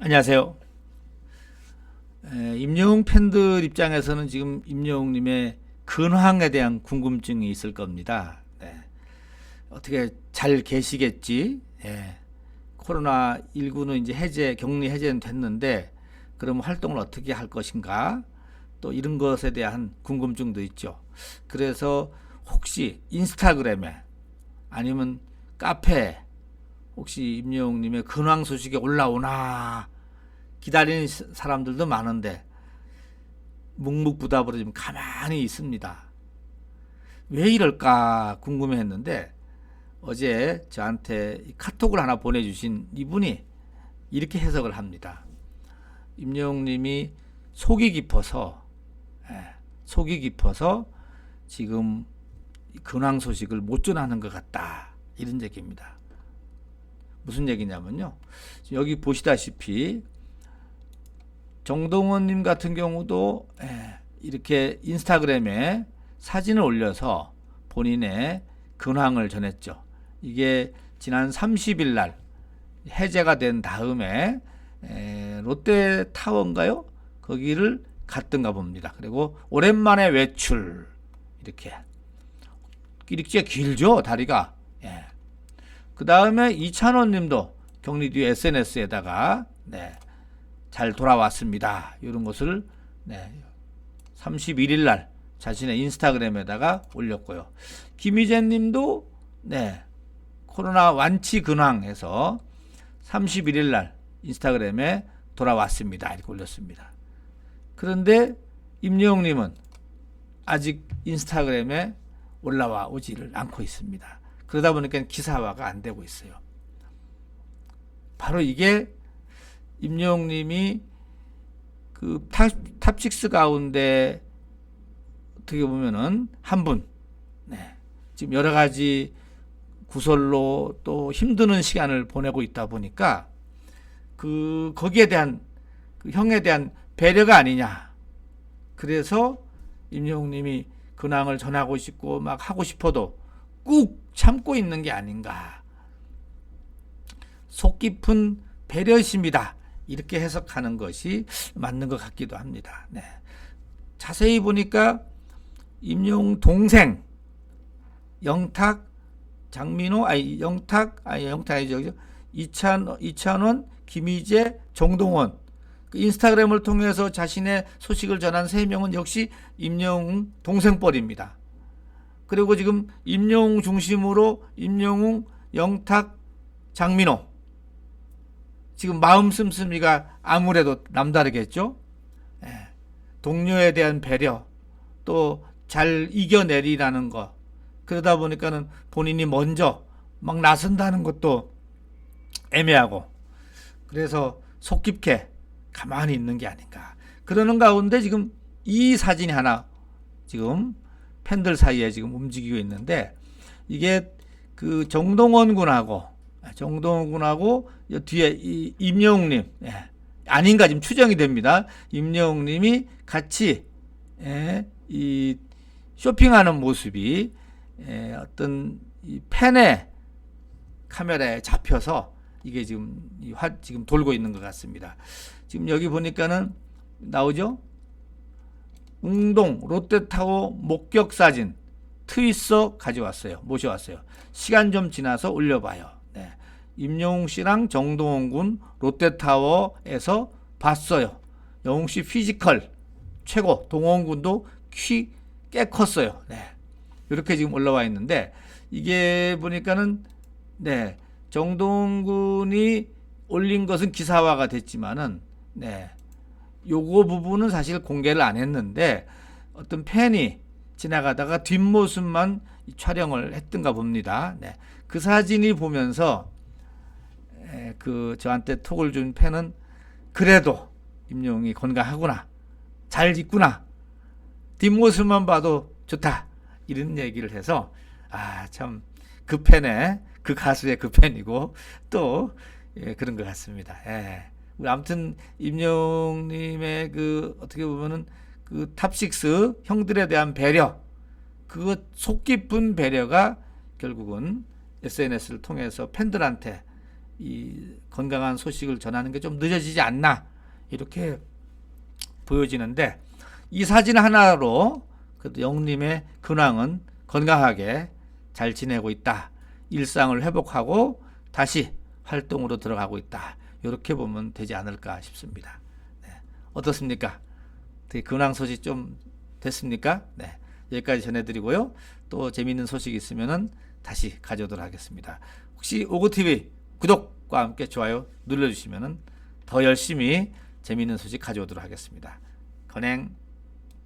안녕하세요. 에, 임영웅 팬들 입장에서는 지금 임영웅님의 근황에 대한 궁금증이 있을 겁니다. 네. 어떻게 잘 계시겠지? 예. 코로나 19는 이제 해제 격리 해제는 됐는데 그럼 활동을 어떻게 할 것인가? 또 이런 것에 대한 궁금증도 있죠. 그래서 혹시 인스타그램에 아니면 카페에 혹시 임영웅님의 근황 소식이 올라오나 기다리는 시- 사람들도 많은데 묵묵부답으로 지금 가만히 있습니다. 왜 이럴까 궁금해했는데 어제 저한테 이 카톡을 하나 보내주신 이분이 이렇게 해석을 합니다. 임영웅님이 속이 깊어서 예, 속이 깊어서 지금 이 근황 소식을 못 전하는 것 같다 이런 얘기입니다. 무슨 얘기냐면요. 여기 보시다시피 정동원님 같은 경우도 예, 이렇게 인스타그램에 사진을 올려서 본인의 근황을 전했죠. 이게 지난 30일 날 해제가 된 다음에 에, 롯데 타워인가요? 거기를 갔던가 봅니다. 그리고 오랜만에 외출 이렇게 이렇게 길죠 다리가. 예. 그 다음에 이찬원 님도 격리 뒤 SNS에다가 네, 잘 돌아왔습니다. 이런 것을 네, 31일 날 자신의 인스타그램에다가 올렸고요. 김희재 님도 네, 코로나 완치 근황에서 31일 날 인스타그램에 돌아왔습니다. 이렇게 올렸습니다. 그런데 임영웅 님은 아직 인스타그램에 올라와 오지를 않고 있습니다. 그러다 보니까 기사화가 안 되고 있어요. 바로 이게 임영웅 님이 그 탑, 탑6 가운데 어떻게 보면은 한 분, 네. 지금 여러 가지 구설로 또 힘드는 시간을 보내고 있다 보니까 그 거기에 대한 그 형에 대한 배려가 아니냐. 그래서 임영웅 님이 근황을 전하고 싶고 막 하고 싶어도 꾹 참고 있는 게 아닌가. 속 깊은 배려심이다. 이렇게 해석하는 것이 맞는 것 같기도 합니다. 네. 자세히 보니까 임용 동생 영탁 장민호 아니 영탁 아니 영탁 아니죠? 이찬 이찬원 김희재 정동원 그 인스타그램을 통해서 자신의 소식을 전한 세 명은 역시 임영웅 동생뻘입니다. 그리고 지금 임영웅 중심으로 임영웅 영탁 장민호 지금 마음 씀씀이가 아무래도 남다르겠죠. 예. 동료에 대한 배려 또 잘 이겨내리라는 거 그러다 보니까는 본인이 먼저 막 나선다는 것도 애매하고 그래서 속 깊게 가만히 있는 게 아닌가 그러는 가운데 지금 이 사진이 하나 지금 팬들 사이에 지금 움직이고 있는데 이게 그 정동원 군하고 정동원 군하고 이 뒤에 이 임영웅님 예, 아닌가 지금 추정이 됩니다. 임영웅님이 같이 예, 이 쇼핑하는 모습이 예, 어떤 이 팬의 카메라에 잡혀서 이게 지금 이 화, 지금 돌고 있는 것 같습니다. 지금 여기 보니까는 나오죠? 웅동 롯데타워 목격 사진 트위서 가져왔어요. 모셔왔어요. 시간 좀 지나서 올려봐요. 네. 임영웅 씨랑 정동원 군 롯데타워에서 봤어요. 영웅 씨 피지컬 최고. 동원 군도 키 꽤 컸어요. 네. 이렇게 지금 올라와 있는데 이게 보니까는 네. 정동원 군이 올린 것은 기사화가 됐지만은 네. 요거 부분은 사실 공개를 안 했는데 어떤 팬이 지나가다가 뒷모습만 이 촬영을 했던가 봅니다. 네. 그 사진이 보면서 에, 그 저한테 톡을 준 팬은 그래도 임영웅이 건강하구나. 잘 있구나. 뒷모습만 봐도 좋다. 이런 얘기를 해서 아, 참 그 팬의 그 가수의 그 팬이고 또 예, 그런 것 같습니다. 예. 아무튼 임영웅님의 그 어떻게 보면은 그 탑식스 형들에 대한 배려 그것 속 깊은 배려가 결국은 SNS를 통해서 팬들한테 이 건강한 소식을 전하는 게 좀 늦어지지 않나 이렇게 보여지는데 이 사진 하나로 그래도 영님의 근황은 건강하게 잘 지내고 있다. 일상을 회복하고 다시 활동으로 들어가고 있다. 이렇게 보면 되지 않을까 싶습니다. 네. 어떻습니까? 근황 소식 좀 됐습니까? 네. 여기까지 전해드리고요. 또 재미있는 소식 있으면은 다시 가져오도록 하겠습니다. 혹시 오고TV 구독과 함께 좋아요 눌러주시면은 더 열심히 재미있는 소식 가져오도록 하겠습니다. 건행